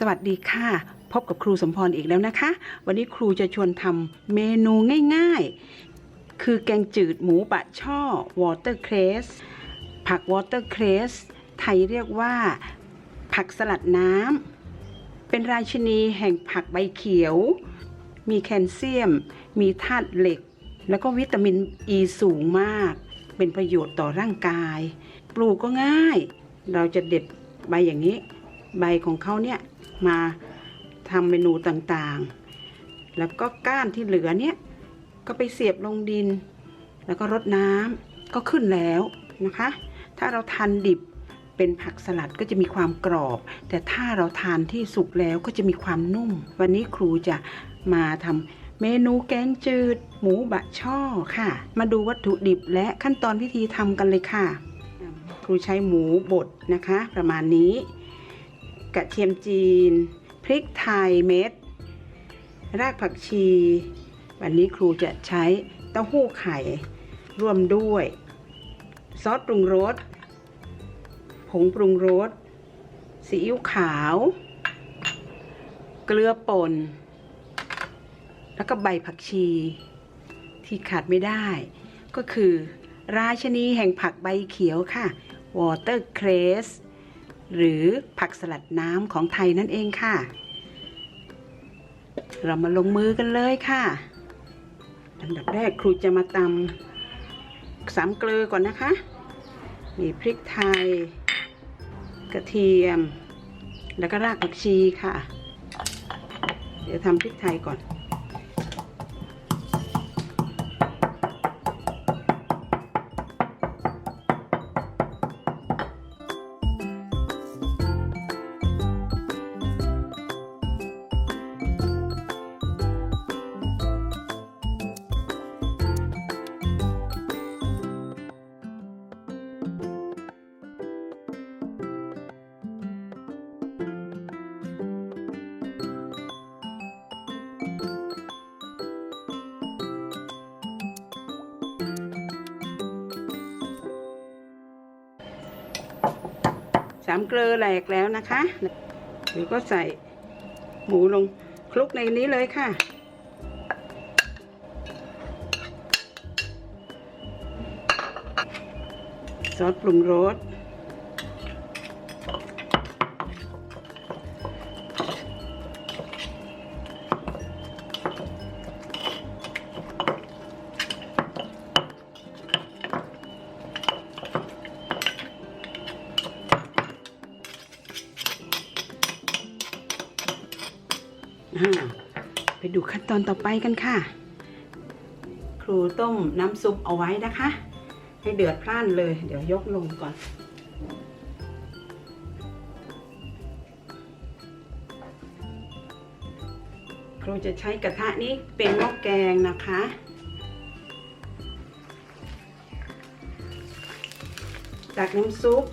สวัสดีค่ะ พบกับครูสมพรอีกแล้วนะคะ วันนี้ครูจะชวนทำเมนูง่ายๆ คือแกงจืดหมูบะช่อวอเตอร์เครสผักวอเตอร์เครสไทยเรียกว่า ผักสลัดน้ำเป็นราชินีแห่งผักใบเขียว มีแคลเซียม มีธาตุเหล็ก แล้วก็วิตามินอ e ีสูงมาก เป็นประโยชน์ต่อร่างกาย ปลูกก็ง่าย เราจะเด็ดใบอย่างนี้ ใบของเขาเนี่ยมาทำเมนูต่างๆ แล้วก็ก้านที่เหลือเนี่ยก็ไปเสียบลงดิน แล้วก็รดน้ำก็ขึ้นแล้วนะคะ ถ้าเราทานดิบเป็นผักสลัดก็จะมีความกรอบ แต่ถ้าเราทานที่สุกแล้วก็จะมีความนุ่ม วันนี้ครูจะมาทำเมนูแกงจืด หมูบะช่อค่ะ มาดูวัตถุดิบและขั้นตอนวิธีทำกันเลยค่ะ ครูใช้หมูบดนะคะ ประมาณนี้ กระเทียมจีน พริกไทยเม็ด รากผักชี วันนี้ครูจะใช้เต้าหู้ไข่ร่วมด้วย ซอสปรุงรส ผงปรุงรส ซีอิ๊วขาว เกลือป่น แล้วก็ใบผักชี ที่ขาดไม่ได้ ก็คือ ราชนีแห่งผักใบเขียวค่ะ วอเตอร์เครส หรือผักสลัดน้ำของไทยนั่นเองค่ะ เรามาลงมือกันเลยค่ะอันดับแรกครูจะมาตำสามเกลือก่อนนะคะ มีพริกไทย กระเทียม แล้วก็รากผักชีค่ะ เดี๋ยวทำพริกไทยก่อน สามเกลือแหลกแล้วนะคะหรือก็ใส่หมูลงคลุกในนี้เลยค่ะ ซอสปรุงรส ไปดูขั้นตอนต่อไปกันค่ะ ครูต้มน้ำซุปเอาไว้นะคะ ให้เดือดพล่านเลย เดี๋ยวยกลงก่อน ครูจะใช้กระทะนี้เป็นหม้อแกงนะคะจากน้ำซุป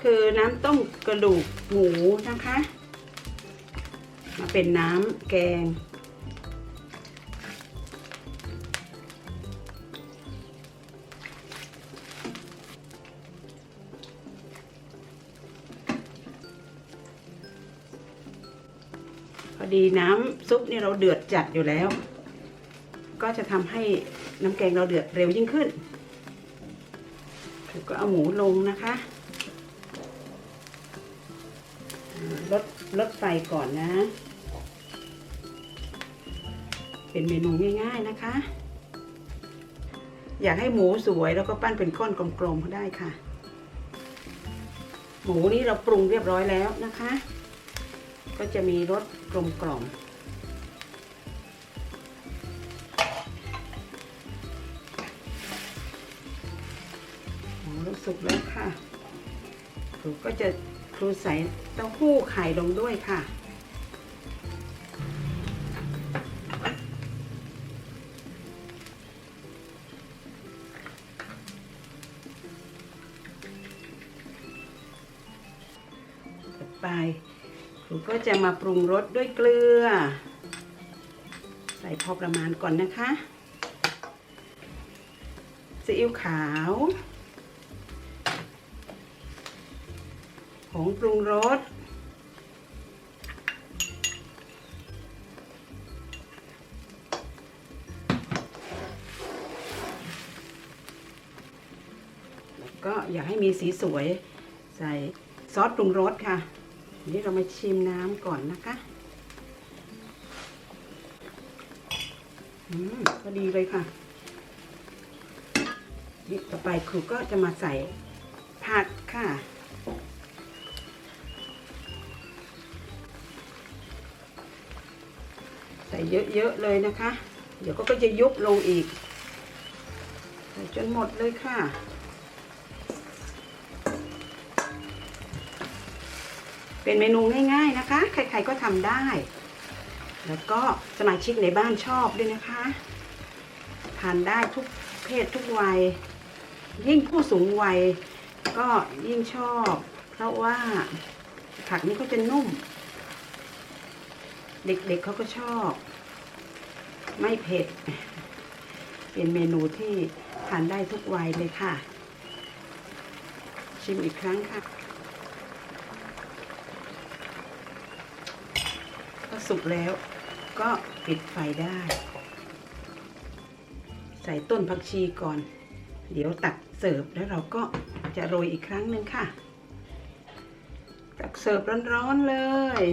คือน้ำต้มกระดูกหมูนะคะ มาเป็นน้ำแกง พอดีน้ำซุปนี่เราเดือดจัดอยู่แล้ว ก็จะทำให้น้ำแกงเราเดือดเร็วยิ่งขึ้นก็เอาหมูลงนะคะลดลดไฟก่อนนะ เป็นเมนูง่าย ๆนะคะ อยากให้หมูสวยแล้วก็ปั้นเป็นก้อนกลมๆก็ได้ค่ะ หมูนี่เราปรุงเรียบร้อยแล้วนะคะ ก็จะมีรสกลมกล่อมหมูสุกแล้วค่ะครูก็จะครูใส่เต้าหู้ไข่ลงด้วยค่ะ ก็จะมาปรุงรสด้วยเกลือ ใส่พอประมาณก่อนนะคะซีอิ๊วขาวผงปรุงรสก็อยากให้มีสีสวยใส่ซอสปรุงรสค่ะ นี้เรามาชิมน้ำก่อนนะคะ อืมก็ดีเลยค่ะ นี่ต่อไปครูก็จะมาใส่ผักค่ะ ใส่เยอะๆเลยนะคะ เดี๋ยวก็จะยุบลงอีก ใส่จนหมดเลยค่ะ เป็นเมนูง่าย ๆนะคะ ใครๆก็ทำได้ แล้วก็สมาชิกในบ้านชอบด้วยนะคะ ทานได้ทุกเพศทุกวัย ยิ่งผู้สูงวัยก็ยิ่งชอบ เพราะว่าผักนี้ก็จะนุ่ม เด็กๆเขาก็ชอบ ไม่เผ็ด เป็นเมนูที่ทานได้ทุกวัยเลยค่ะ ชิมอีกครั้งค่ะ ก็สุกแล้ว ก็ปิดไฟได้ ใส่ต้นผักชีก่อน เดี๋ยวตักเสิร์ฟแล้วเราก็จะโรยอีกครั้งหนึ่งค่ะ ตักเสิร์ฟร้อนๆเลย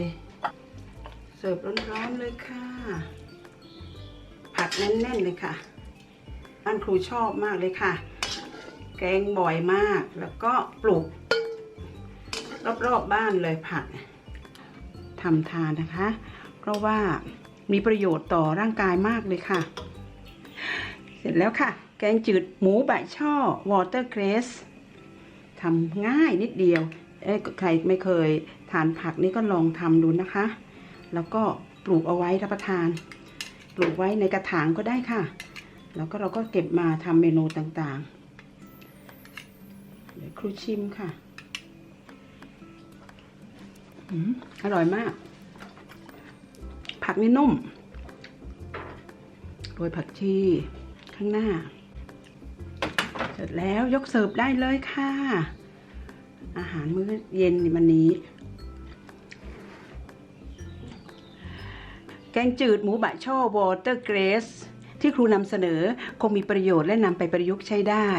เสิร์ฟร้อนๆเลยค่ะ ผัดแน่นๆเลยค่ะบ้านครูชอบมากเลยค่ะ แกงบ่อยมากแล้วก็ปลูกรอบๆบ้านเลยผัก ทำทานนะคะ เพราะว่ามีประโยชน์ต่อร่างกายมากเลยค่ะ เสร็จแล้วค่ะ แกงจืดหมูบะช่อวอเตอร์เกรสทำง่ายนิดเดียวเอ้ใครไม่เคยทานผักนี่ก็ลองทำดูนะคะ แล้วก็ปลูกเอาไว้รับประทาน ปลูกไว้ในกระถางก็ได้ค่ะ แล้วก็เราก็เก็บมาทำเมนูต่างๆ เดี๋ยวครูชิมค่ะ อร่อยมาก ผักนี่นุ่ม โรยผักชี ข้างหน้า เสร็จแล้วยกเสิร์ฟได้เลยค่ะ อาหารมื้อเย็นวันนี้ แกงจืดหมูบะช่อวอเตอร์เกรส ที่ครูนำเสนอคงมีประโยชน์และนำไปประยุกต์ใช้ได้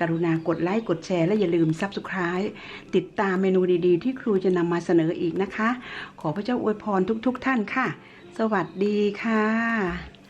กรุณากดไลค์กดแชร์และอย่าลืมซับสไคร b e ติดตามเมนูดีๆ ที่ครูจะนำมาเสนออีกนะคะ ขอพระเจ้าอวยพรทุกๆท่านค่ะ สวัสดีค่ะ